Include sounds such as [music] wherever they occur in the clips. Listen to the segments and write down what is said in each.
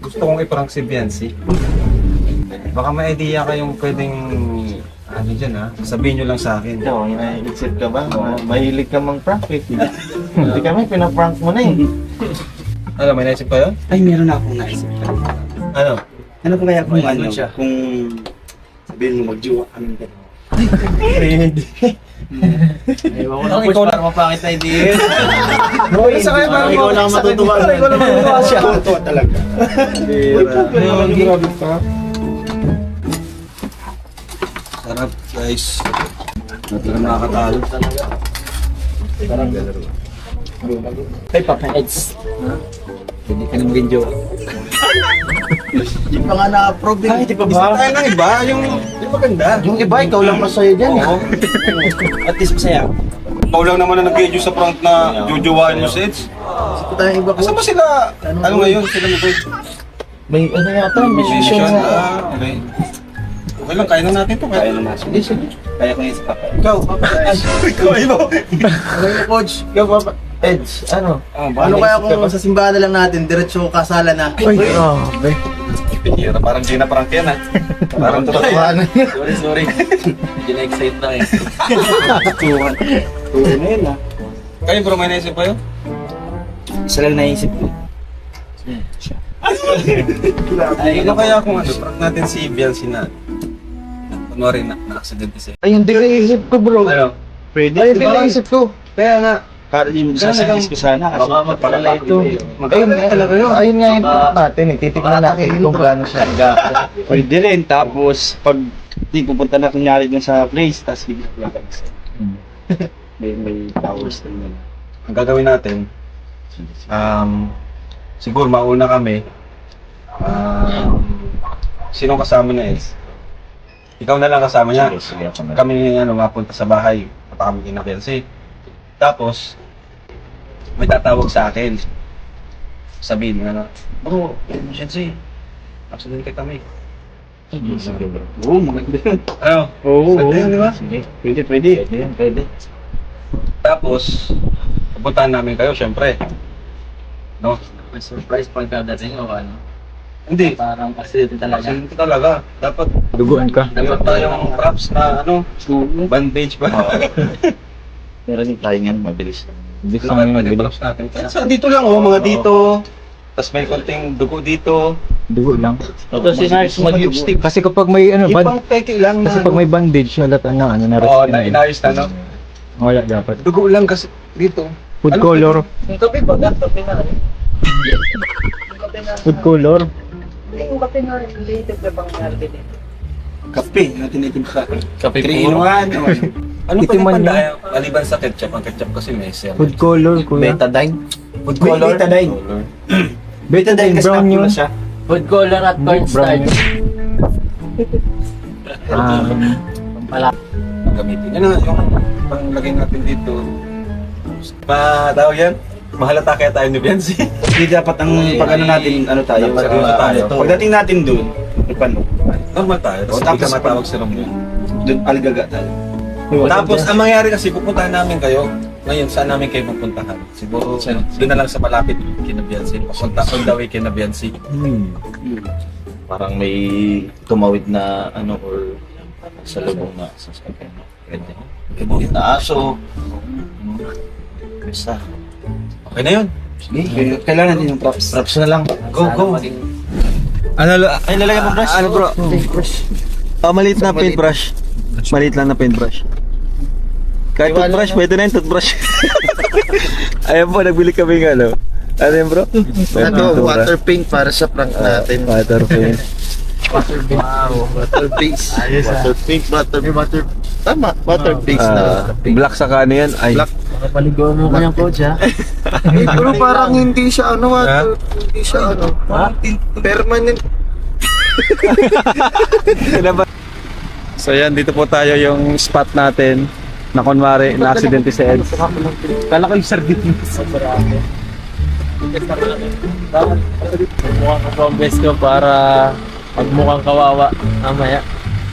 Gusto kong i-prank si Biancy. Baka may idea kayong pwedeng ano dyan ha? Sabihin nyo lang sa akin. Ikaw, inaisip ka ba? Ma- Mahilig ka mang prank eh. Hindi kami, pinaprank mo na eh. Ano, may naisip pa yun? Ay, meron na akong naisip. Ano? Ano kaya kung May ano, siya. kung sabihin mo magjowa kami dalawa. Ang ikaw lang mapangit na idea. Bro, sa kanya, parang ikaw lang matutuwa. Ikaw lang matutuwa siya. Totoo talaga. Grabe ka. Sarap guys. Hindi na nakakatalo. Ay, Papa Eds. Hindi ka naman [laughs] jowa. Hindi pa nga na-approve eh. Ay, di pa Isa ba? tayo ng iba, yung yung maganda. Yung iba, ikaw lang masaya dyan eh. At least masaya. Ikaw lang naman na nag-video sa prank na jujuwain mo si Eds. Tayong iba ko. Asa ba sila? Ano ngayon? Sila mo? May ano yata, may session na. Ah, okay. Okay lang, kaya na natin to. Kaya na natin. Sige, sige. Kaya ko yung sa Papa. [laughs] Ikaw, ikaw, ikaw. Okay na coach. Ikaw pa Eds, ano? Ah, Ano kaya kung sa simbahan na lang natin, diretso kasala na? Ay, grabe. Pinira, parang di na prank yan ah. Parang totoo. Tatuan. Sorry, sorry. Medyo na-excite lang eh. [laughs] Tuwan. Tuwan na yun ah. Kayo bro, may naisip kayo? Isa lang naisip ko. Ay, ano kaya kung ano, prank natin si Biancy na kunwari na, na-accident siya. Ay, hindi naisip ko bro. Ano? Pwede. Ay, hindi naisip ko. Kaya nga, Para yung sasabihin ko sana. Baka magpalala ito. Mag- Ayun nga talaga yun. Ayun nga yung natin eh. Titignan natin kung gaano siya. Pwede rin. Tapos, pag di pupunta na kunyari dun sa place, tapos bigla lang [laughs] may, may towers din yun. ang gagawin natin, um, siguro mauna kami, um, sino kasama na is? Ikaw na lang kasama niya. Na. Kami ano, mapunta sa bahay, punta kami kina Biancy. Tapos, may tatawag sa akin. Sabihin mo na, bro, emergency. Accident kay kami. Sige, bro. Oo, maganda yun. Ano? Oo, Pwede yun, di ba? Sige, pwede, pwede. Pwede yan, pwede. Tapos, pupuntahan namin kayo, syempre. No? May surprise pagkadating o ano? Hindi. Parang accident talaga. Ito talaga. Dapat Duguan ka. dapat tayong props na ano, bandage pa. Meron din tayo nga, mabilis. Mabilis Dapat may props natin. So, dito lang oh, mga dito. Tapos may konting dugo dito. Dugo lang. Ito si Nars mag-lipstick. Kasi kapag may ano, band, Ibang peke lang kasi na. pag may bandage, halata na ano, na Oo, na inayos na, no? Wala dapat. Dugo lang kasi dito. Food Ano color. Yung kape ba? Kape na. Food color. Yung kape na related na bang narinig dito? Kape, natin itim sa Kape Three-in-one. [laughs] Ano pa Itiman yung niya. pandaya? Maliban sa ketchup, ang ketchup kasi may sel. Food color, kuya. Betadine. Food betadine. Color. Betadine kasi Brown yun. siya. Food color at cornstarch. Ah, Pala. Ang gamitin. Ano yung panglagay natin dito? Ma, tawag yan? Mahalata kaya tayo ni Biancy. Hindi dapat ang pag ano natin, ano tayo. Dapat ano tayo. Pagdating natin dun, paano? Normal tayo. Tapos O, hindi ka tapos- matawag sa room yun. Dun, algaga tayo. Tapos ang mangyari kasi pupuntahan namin kayo. Ngayon, saan namin kayo pupuntahan? Siguro doon na lang sa malapit kina Biancy. Papunta on the way kina Biancy. Parang may tumawid na ano or sa lubong na sasakyan. Pwede. May na aso. Basta. Okay na yun. Sige, kailangan din yung props. Props na lang. Go, go. Ano, ay lalagyan mo brush? Ano bro? Oh, maliit na paintbrush. Maliit lang na paintbrush. Kahit toothbrush, pwede na yung toothbrush. [laughs] Ayan po, nagbili kami ng ano. Ano yun bro? Ito, water paint para sa prank natin. Water paint. [laughs] Wow, water base. Water paint, water water Tama, water base na. Ah, black sa ano yan? Ay, Black. Paligo mo kanyang coach ha? Eh, bro, parang hindi siya ano, water, hindi siya ano. Permanent. So yan, dito po tayo yung spot natin na kunwari na aksidente si Eds. Kala ko yung sardinas. Mukhang ka best ko para magmukhang kawawa mamaya.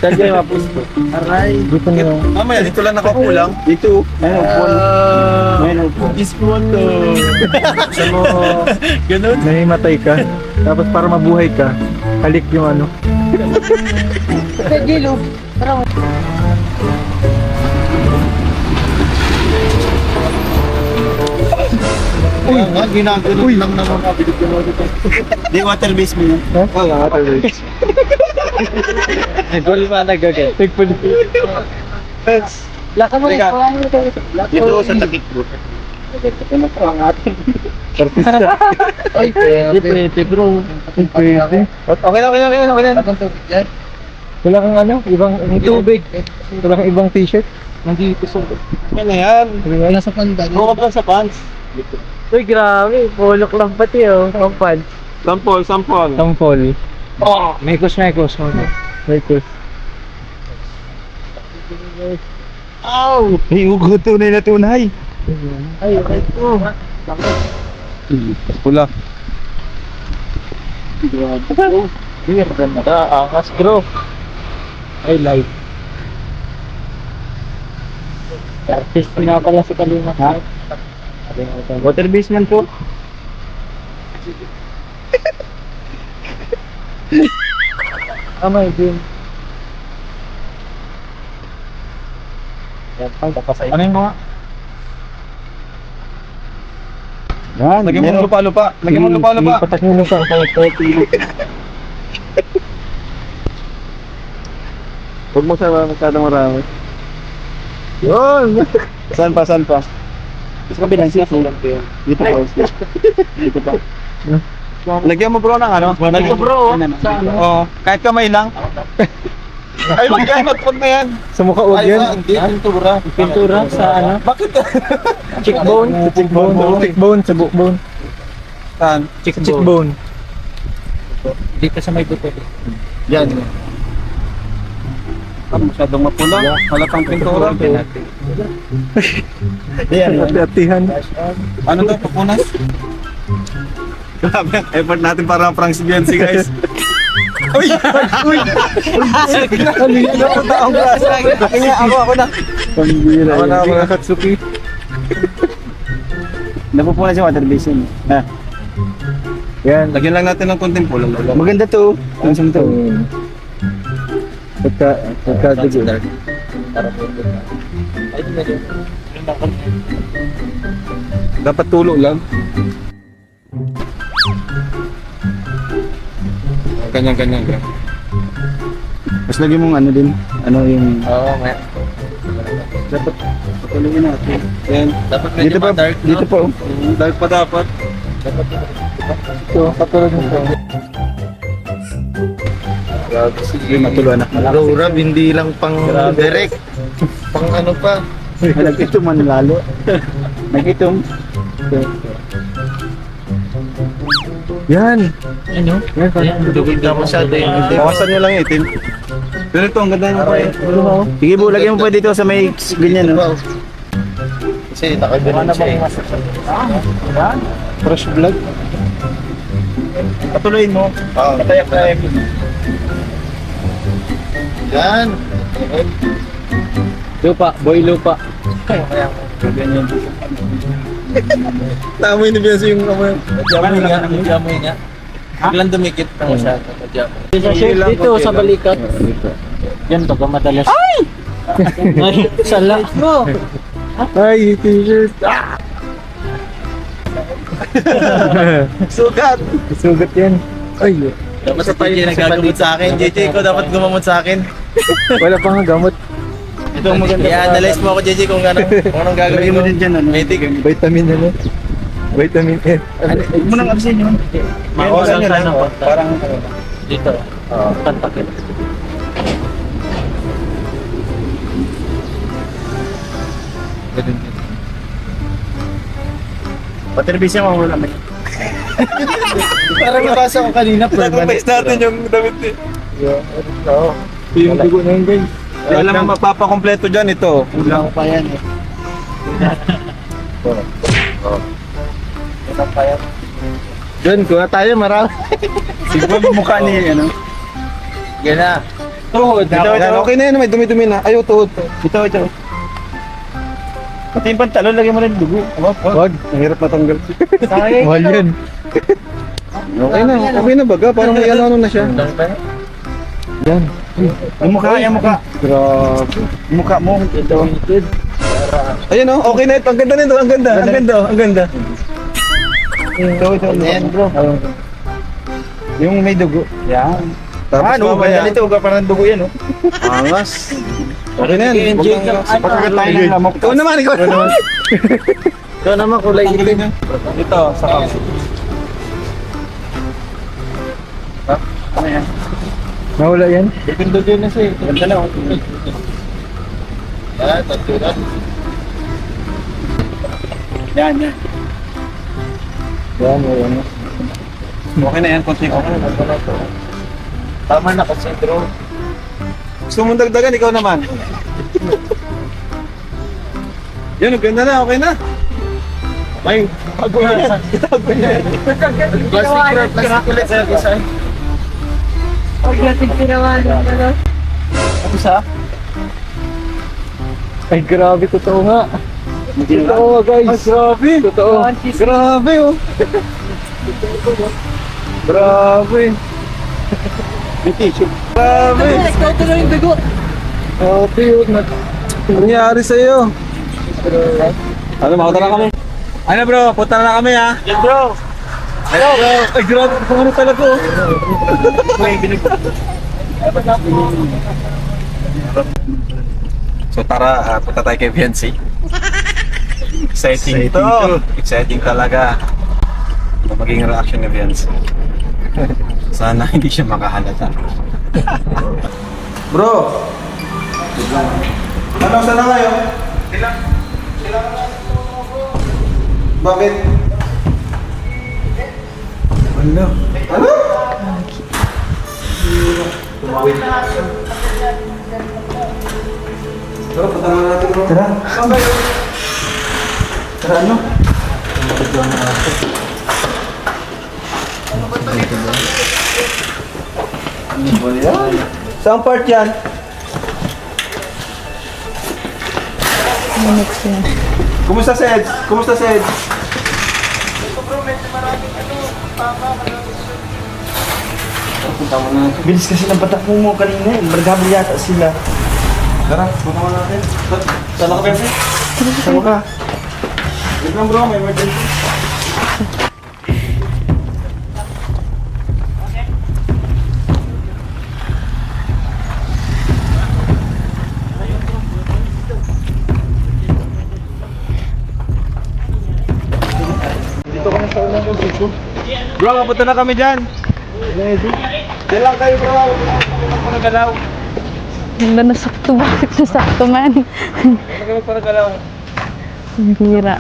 Saan kayo mapusto? Aray. Dito nyo. Mamaya, dito lang nakakulang. Dito. Ayun, phone. Ah, Ayun, phone. Iskwoto. Gusto mo Ganun. nahimatay ka. Tapos para mabuhay ka, halik yung ano. Pwede, lo. Parang Uy, nga, ginagano lang naman mabilis yung mga dito. Di water base mo yun? Oo, oh, water base. [laughs] Nagpuli pa nagagat. Nagpuli. laka mo ito. Dito sa takik bro. Ano po ang ating? Artista. [laughs] [laughs] Ay, pwede bro. Hindi pwede. Okay na, okay na, okay na, okay na. Tubig yan. Wala kang ano, ibang tubig. Wala kang ibang t-shirt. Nandito sa Ano yan? Wala sa panda. Buka pa sa pants. Uy, grabe. Polok lang pati oh. Pants. Sampol, sampol. Tampol. Oh, mekos, mekos. Mekos. Ow! May ugo tunay na tunay. Ay, okay po. Pula. Hindi, maganda. Angas, bro. I like. Artist nga pala si Kalima. Ha? Water basement po. Amay din. Yan, pang kapasay. Ano yung mga? Yan, Lagyan mo ng lupa-lupa. Lagyan mo ng lupa-lupa. Patak mo lupa. Kahit Huwag mo sa masyadong marami. Yun! Saan pa, saan pa? Sa kabilang siya. Dito po. Dito pa. Lagyan mo bro ng ano? Dito bro. Sa ano? Oo, kahit kamay lang. [laughs] Ay, magkanot pag na yan. Sa mukha yun. hindi, pintura. Pintura sa ano? Bakit? [laughs] Cheekbone. Cheekbone. Cheekbone sa bone. Saan? Cheekbone. Dito sa may buto. Yan. Ah, masyadong mapula. Halatang pintura. [laughs] Yan. Hati-hatihan. Ano to, papunas? Grabe ang effort natin para prank si Biancy guys. [laughs] Uy! Uy! Napunta ang braso. Kaya ako, ako na. Pambira. Ako na, ako na. Katsuki. [laughs] Napupunan sa water basin. Ha. Yan. Lagyan lang natin ng konting pula. Maganda to. Ang to. Pagka, pagka dugo. Dapat tulo lang. Ganyan, ganyan. Tapos lagyan mong ano din. Ano yung... Oo, nga. Dapat patuloyin natin. Ayan. Dapat Dito pa, dito pa. oh. Dark pa dapat. Ito, patulog mo. Sige, matulog na. Bro, Rab, hindi lang pang direct. Pang ano pa. Nag-itom man lalo. [laughs] Nag-itom. Yan. Ano? Yan, Ayan, dugod na masyado yun. Bawasan nyo lang yung itim. Pero ito, ang ganda niya pa eh. Sige po, lagyan mo pa dito sa may ganyan. No? Kasi nakaganon siya eh. Fresh vlog. Patuloyin mo. Ah, Patayak-tayak. Yan. Lupa, boy lupa. Naamoy [laughs] ni Biancy yung amoy. Madyamoy nga, madyamoy nga. Biglang dumikit na masyado. Madyamoy. Dito sa balikat. Yan to, madalas. Ay! Ay, sala. Bro! Ay, t-shirt. Ah! [laughs] Sugat! Sugat yan. Ay, Dapat sa JJ nagagamot sa akin. JJ ko dapat gumamot sa akin. [laughs] wala pa nga gamot. Ito ang maganda. I-analyze mo ako JJ kung ano, kung anong gagawin Lagyan mo. din dyan, ano? Medic. Vitamin ano? Vitamin E. Huwag mo nang absin yun. Makuha nyo lang. na Parang Dito. Oo. Tantakin. Paterbis yan, mawala may. [laughs] Parang nabasa ko kanina, Sacrifice natin yung damit eh. Oo. Yung dugo na yun, guys. Kaya alam mo, mapapakompleto dyan ito. Kulang pa yan eh. Kulang pa yan. Doon, kuha tayo, marami. Siguro yung mukha ni, ano. Yan na. Tuhod. Ito, ito. Okay na yan, may dumi-dumi na. Ayaw, tuhod. Ito, ito. Pati yung pantalon, lagyan mo rin dugo. Wag, wag. Mahirap matanggal. Sayang. Mahal yan. Okay na, okay na baga. Parang may ano-ano na siya. Yan. Yung mukha, yung mukha. Grabe. Yung mukha mo. Ayun oh, okay na ito. Ang ganda nito, ang ganda, ang ganda, ang ganda. Ito, ito. Ayan, bro. Yung may dugo. Yan. Tapos ano, mamaya, ganda nito. Parang dugo yan, oh. angas. Okay na yan. Enjoy Huwag ka. kang- Pagkakat tayo ng lamok. Ikaw naman, ikaw naman. Ito naman, kulay itim. Ito, sa Ano yan? Nawala yan. Pindot yun na siya. Ganda na, oh. Yan, tatulad. Yan, yan. Yan, yan. Okay na yan, konti okay. Tama na kasi bro. Gusto mong dagdagan, ikaw naman. [laughs] Yan, ang ganda na, okay na. May, [laughs] bago na. Bago na. Plastic bro, plastic ulit sa design. Ano sa? Ay, grabe, totoo nga. Totoo nga, guys. grabe. Totoo. Grabe, oh. grabe. May tissue. Grabe. Ito na yung dugo. Grabe, oh. Nangyari sa'yo. Ano, makita na kami. Ano bro, punta na kami ha. Yan, bro. Hello bro. Ay, grabe, kung ano talaga oh. So tara, uh, punta tayo kay Viancy. Exciting, Exciting to. to. Exciting talaga. Ano magiging reaction ni Viancy? [laughs] Sana hindi siya makahalata. Bro! Ano, saan na kayo? Bakit? Ano? Ano? Tumawid. Tara, punta na natin bro. Tara. Saan kayo? Tara, ano? Ano ba yan? Saan part yan? Kumusta si Eds? Kumusta si Eds? Punta mo na. Bilis kasi ng batak mo kanina eh. Bargabel yata sila. Tara, punta mo natin. Saan ka, Bensi? Sama ka. Wait lang bro, may emergency. Bro, kapunta na kami dyan. Diyan lang kayo bro. Huwag mo nagalaw. Ganda na sakto ba? Sakto sakto man. Huwag mo nagalaw. Ang hira.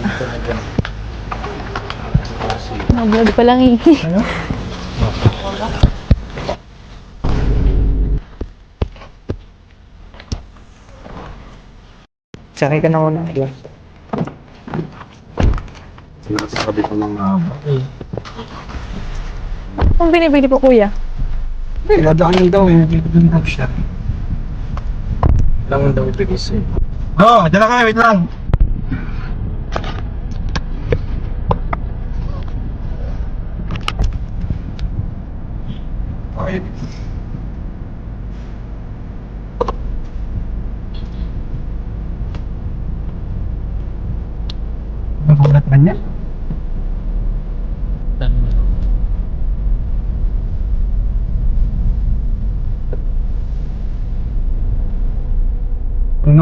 Nag-vlog pa lang eh. Sakay ka na muna. Sinasabi ko ng Kung binibili po kuya? Eh, dadaan daw eh. Daw siya. Kailangan daw ibigay sa'yo. Oo, oh, dyan na kami. Wait lang. Okay. Nagulat ka niya? Nung nakaraan lang, parang naano yung motor ng Neds,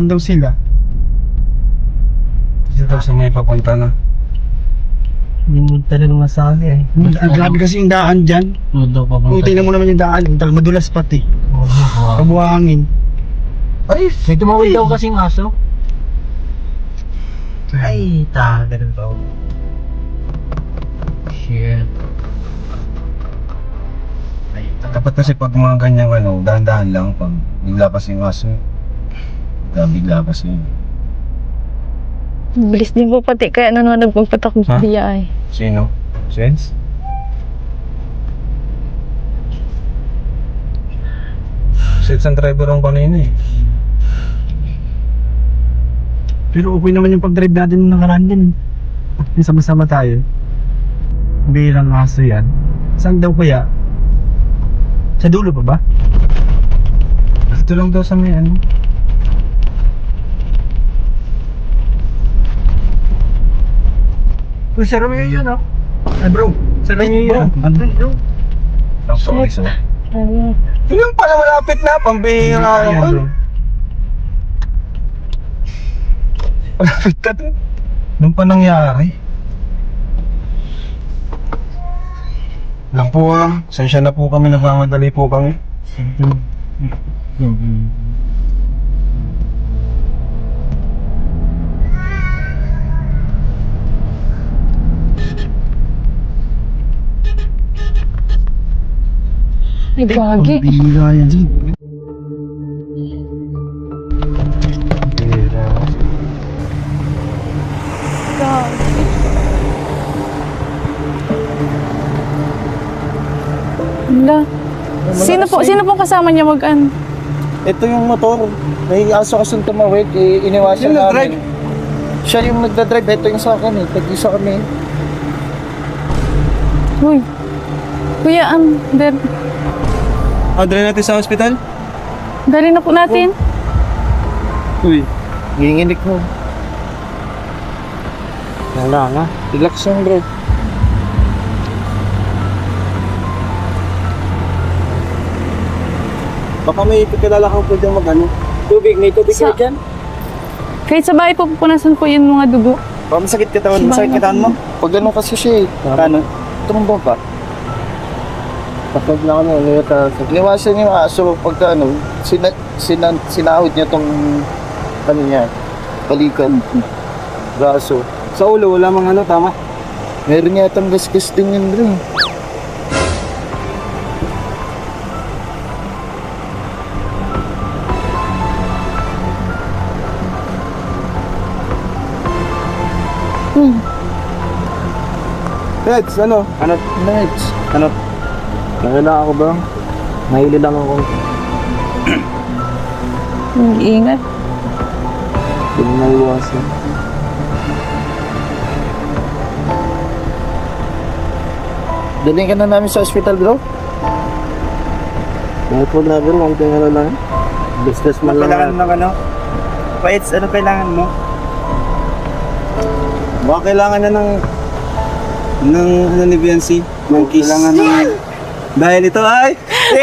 Saan daw sila? Kasi daw sa may papunta na. Hindi mo talaga masabi eh. Ang grabe kasi yung daan dyan. Mudo pa Kung tingnan mo naman yung daan, ang madulas pati. Kabuhangin. Ay, May tumawid daw kasing aso. Ay, ta, ganun ba? Shit. Dapat kasi pag mga ganyang ano, dahan-dahan lang pag bigla pa si aso. Bigla, bigla pa si Bilis din po pati kaya nanonood magpatak ng Ha? diya ay. Sino? Sense? Sense ang driver ang kanina eh. pero okay naman yung pag-drive natin nung nakaraan din. Yung sama-sama tayo. Bilang aso yan. Saan daw kaya? Sa dulo pa ba? Dito lang daw sa may ano. Uy, sa Romeo yun, oh. Ay, bro. Sa Romeo yun. Andun, bro. Ay, Yung pala malapit na, pambihira ka Ayan, naman. bro. Malapit ka dun. Nung pa nangyari? Lang po ah. Sensya na po kami, nagmamadali po kami. Ay gagi. Bihira yan. Gagi. Wala. Sino po, sino pong kasama niya mag-an? Ito yung motor. May aso kasing tumawid. Eh, iniwasan Yung namin. Siya yung nagdadrive. Ito yung sa akin eh. Tag-isa kami. Uy. Kuya, an, Adre natin sa hospital? dali na po natin. Uy. Ginginig mo. Wala nga. Relax lang bro. Baka may kilala kang pwedeng mag-ano. Tubig. May tubig Sa- dyan. Kahit sa bahay po pupunasan po yung mga dugo. Baka masakit katawan. Masakit katawan mo? Pag ganun kasi siya eh. Ano? Tumbo pa. Kapag na kami, ano yung Iniwasan yung aso pagka ano, sina, sina, sinahod niya tong ano niya, balikan. Braso. Sa ulo, wala mang ano, tama? Meron yatang gasgas din yun bro. Teds, ano? Ano? Meds. Ano? Nakila ako ba? Nahili lang ako. Ingat. Hindi mo naiwasan. Daling ka na namin sa hospital bro. Wag na bro, ang tingin na lang. Business man lang. Kailangan ng ano? Paits, ano kailangan mo? Baka kailangan na ng ng ano ni Biancy, ng kiss. Kailangan ng dahil ito ay Sabi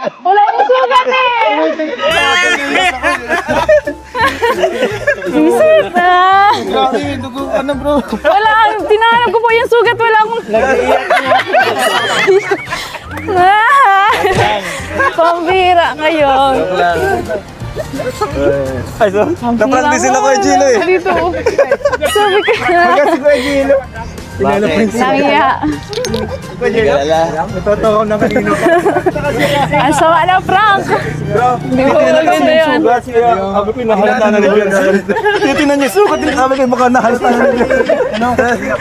Wala yung sugat eh! Isip na! Grabe, dugo ano bro? Wala, tinahanap ko po yung sugat, wala akong... Ah! Pambira kayo. Ay, so, napractice sila ko Gilo eh. Dito. Sabi ko na. Nangiya. Totoo na kanino pa. Ang sama na, Frank. Hindi ko maganda yan. Sabi ko, nahalata na ni Biancy. Titinan niya, sukat din. Sabi ko, baka nahalata na ni Biancy.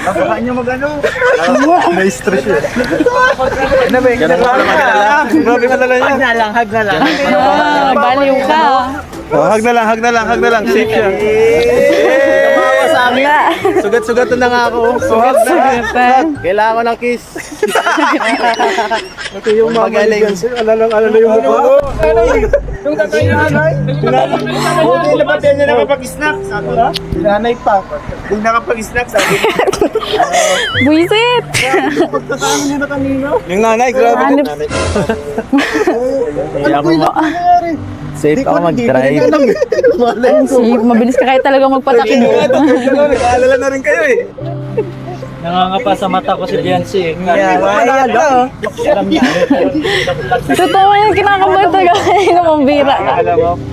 Baka nyo mag-ano? Na-stress yun. Ano ba? Grabe ka nala niya. Hag na lang, hag na lang. Ah, baliw ka. Oh, hag na lang, hag na lang, hag na lang. Safe siya. Wala. Sugat-sugat na nga ako. Sugat Sugatan. Kailangan ko ng kiss. Ito yung mga. Beyonce. Alala, alala yung mukha. Yung tatay na nanay. Hindi na ba niya nakapag-snack? Sabi na? Nanay pa. Hindi nakapag-snack. Sabi [laughs] Buisit. Pagkasama niya na kanina. Yung nanay, grabe. Hanip. Hindi ako ma- Safe ako mag-drive. Si, mabilis ka kaya talaga magpatakbo. Nag-aalala na rin kayo eh. Nangangapa sa mata ko si Biancy. Totoo yung kinakabahan talaga kayo [laughs] ng mambira.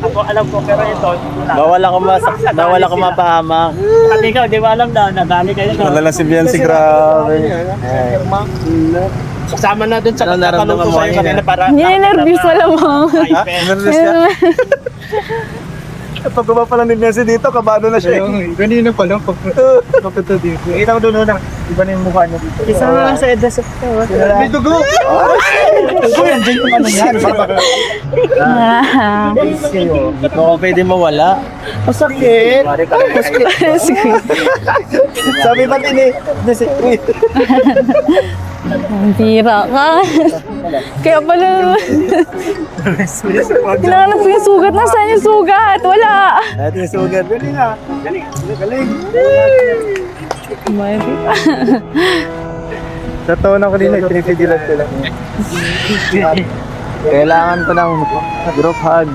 Ako alam ko pero ito. Bawal ako mas bawal ako mapahamak. At ikaw, di ba alam na, nadali kayo na. Wala lang si Biancy, grabe. Kasama na dun sa Ano ko mo sa'yo kanina? para... Ninenervous malamang. Nervous ka? [laughs] Pag pa lang ni Biancy dito, kabado na siya. eh. Ganina pa lang pag dito. Kita ko doon na. Iba na yung mukha niya dito. Isa na lang sa edres. May dugo! Dugo yan. Diyan yung ano yan. Ah. Hindi ko ako pwede mawala. Masakit. Sabi pa din eh. Nasi- Uy. Mambira ka. Kaya pala. Hinahanap ko yung sugat. Nasaan yung sugat? Wala. Natin yung sugat. Galing ah. Galing. Galing. Mambira. Sa taon ako din, pinipigilan ko lang. Kailangan ko ng group hug.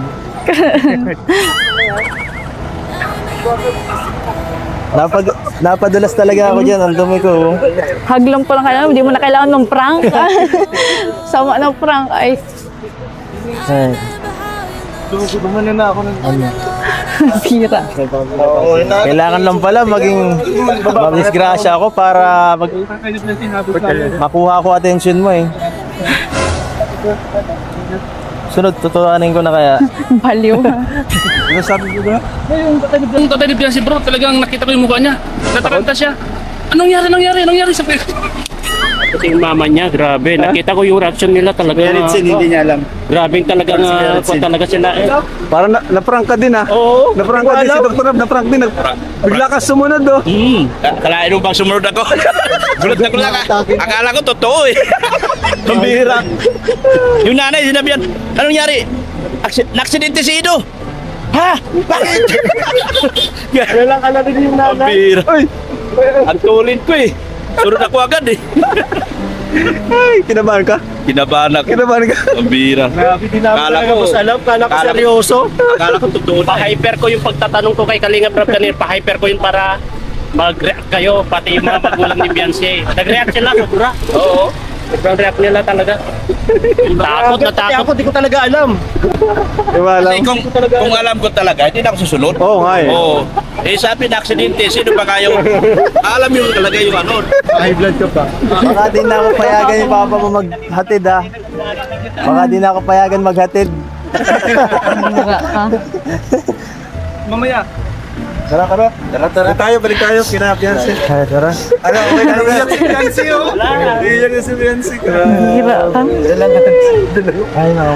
Napag napadulas talaga ako diyan, ang dumi ko. Hug lang po lang kailangan. Hindi mo na kailangan ng prank. [laughs] Sama ng prank. Ay, Ay, Gumana na ako ng... pira. Kailangan lang pala maging madisgrasya ako para mag makuha ko attention mo eh. Sunod, tutuanin ko na kaya. Baliw. Ano sabi ko ba? Yung tatay ni Biancy bro, talagang nakita ko yung mukha niya. Nataranta siya. Anong nangyari, anong nangyari, anong nangyari sa Kasi yung mama niya, grabe. Nakita ko yung reaction nila talaga. Yan it's hindi niya alam. Grabe talaga nga, kung talaga sila eh. Para na, na-prank ka din ah. Oo. Na-prank ka din si Dr. Rab, na-prank din. Bigla ka sumunod oh. Hmm. Kalain mo bang sumunod ako? [laughs] Gulat na gulat ka. Akala ko totoo eh. [laughs] Pambira. yung nanay, sinabi yan, anong nangyari? Aksid- Naksidente si Ido. Ha? Bakit? Wala lang alam din yung nanay. Pambira. Ang tulid ko eh. Sunod ako agad eh. Ay, kinabahan ka? Kinabahan ako. Kinabahan ka? Pambira. Grabe din namin Kala ko- boss alam. Kala ko kala seryoso. Akala ko totoo na. Pa-hyper ko yung pagtatanong ko kay Kalinga Prab kanina. Pa-hyper ko yung para mag-react kayo, pati yung mga magulang ni Beyonce. Nag-react sila, sobra. Oo. Sobrang react nila talaga. takot na takot. ako, di ko talaga alam. Iwala. Kasi kung, kung alam ko talaga, hindi na ako susunod. Oo nga eh. Oo. Eh sabi na aksidente, sino ba kayo? Alam yung talaga yung ano. High blood ka pa. Baka di na ako payagan yung papa mo maghatid ah. Baka di na ako payagan maghatid. Mamaya. Tara, tara. Tara, tara. Balik tayo, balik tayo. Kina Biancy. Tara, tara. Ano, okay na iyak si Biancy oh. Iyak na si Biancy. Mambira ka. Ay, nako.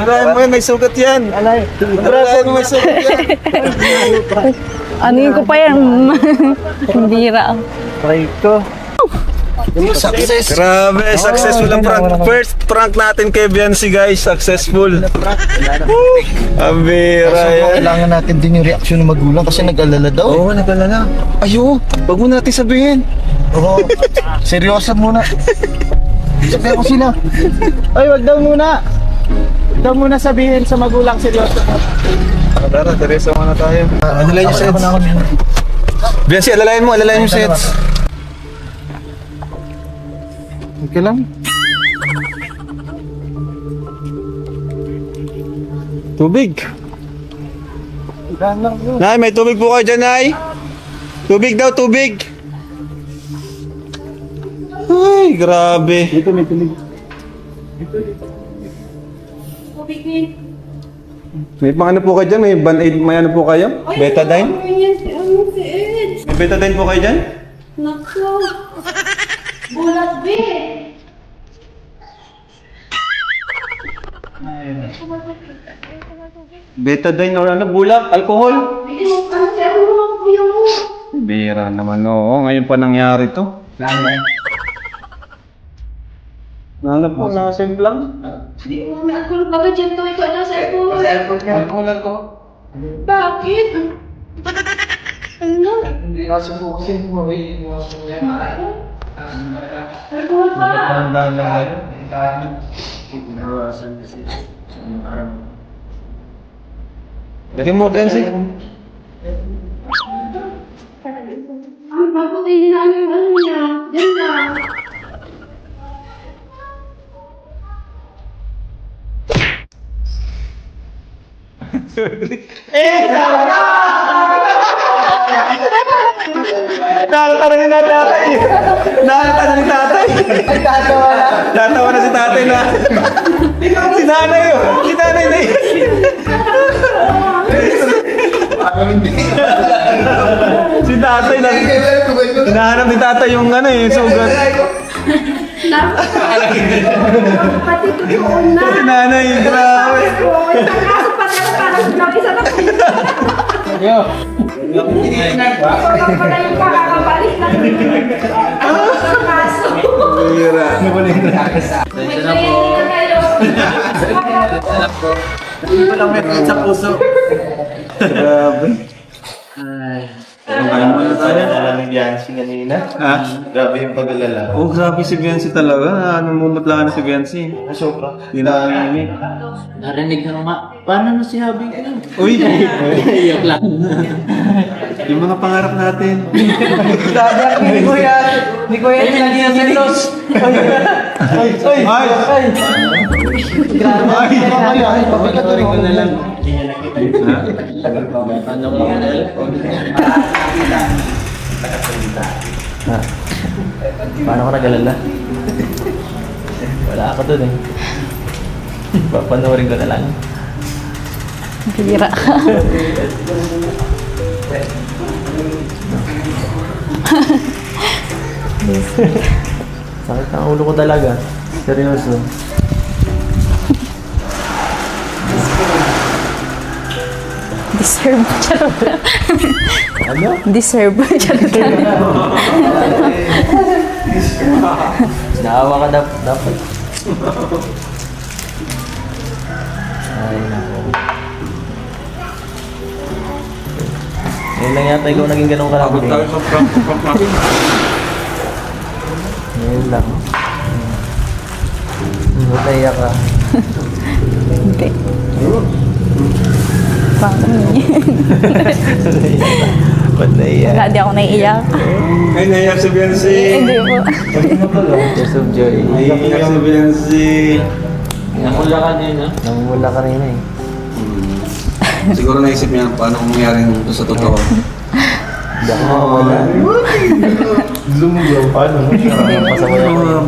Narayan mo yan, may sugat yan. Alay. Narayan mo may sugat yan. Ano ko pa yan? [laughs] Ka. Try ko. Success. Grabe, successful ang prank. First prank natin kay Biancy guys, successful. Woo! Ang bira yan. Kailangan natin din yung reaksyon ng magulang kasi nag-alala daw. Oo, nag-alala. Ayo, wag mo natin sabihin. Oo. Seryoso muna. Sabi ko sila. Ay, wag daw muna. Wag daw muna sabihin sa magulang seryoso. Tara, Teresa muna tayo. Alalayan yung sets. Biancy, alalayan mo, alalayan yung sets. Okay lang. Tubig. Nay, may tubig po kayo dyan, Nay. Tubig daw, tubig. Ay, grabe. Dito may tubig. May pang ano po kayo dyan? May band-aid, may ano po kayo? Betadine? May betadine po kayo dyan? Naku! Bulat, be! Betadine or ano, bulak, alcohol. Bira naman, oo. Ngayon pa nangyari to. Nala po, nasin lang. Hindi mo may alcohol baga dyan to. Ito na sa alcohol. Alcohol, alcohol. Bakit? Ano? Nasubukin mo, eh. Alcohol pa. Lagyan mo, Bensi. Ay, bakit hindi na ano yung ano niya? Diyan na. Nakakatawa ni tatay. Nakakatawa ni tatay. Tatawa na. Tatawa na si tatay na. si nanay yun. Si nanay na yun. Si tatay na. Hinahanap ni tatay yung ano eh, sugat. Pati totoo na. Si nanay, grabe. Isang kaso parang lang isa na. Ikaw pala yung kakakabalik na. Isang kaso. Bira. May training na kayo. Grabe. Alam ni Yancy kanina. Ha? Grabe yung pag-alala. Oh, grabe si Biancy talaga. Ano mumutla na si Biancy. Sobra. Hindi na nanginig. Narinig na nga. Paano na si Habi? Uy! [laughs] Iyak lang. yung mga pangarap natin. Ni Kuya. Ni Kuya. Lagi na selos. Ay! Ay! Ay! Ay, ay, papagatuloy ko na lang. Ano mo? Paano ka nag-alala? Wala ako dun eh. Papanoorin ko na lang. Bira ka. Sakit ang ulo ko talaga. Seryoso. Deserve. Charot. Ano? Deserve. Charot. [laughs] Naawa ka dap- dapat. Ay, nako. Ngayon lang yata ikaw naging ganun ka lang. Pagod tayo sa prank. Ngayon lang. Ba't naiyak ka? Hindi. Paano niya? Ba't naiyak? Wala, di ako naiiyak. Ay, naiyak si Biancy. Hindi po. Tears of joy. Naiyak si Biancy. Namula ka din, ha? Namula ka rin eh. Siguro naisip niya paano kung mangyari yung sa totoo. Hindi ako makawala. Lumugaw, paano? Pasaway ako eh.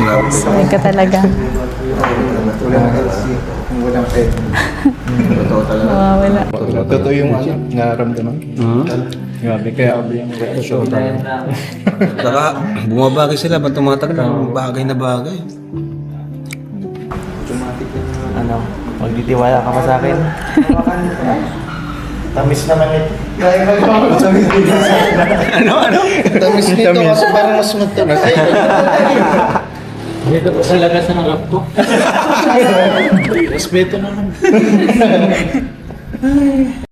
Grabe. Sorry ka talaga. Walang pwede. Totoo talaga. Mawawala. Totoo yung ano, naramdaman. Grabe, kaya yung reaction. Saka bumabagay sila, ba't tumatagal ng bagay na bagay? Ano? Magtitiwala ka pa sa akin? Tamis naman ito. Tamis dito Ano, ano? Tamis nito kasi parang mas matamis. Dito po sa lagas ng rap ko. [laughs] Respeto naman. [laughs]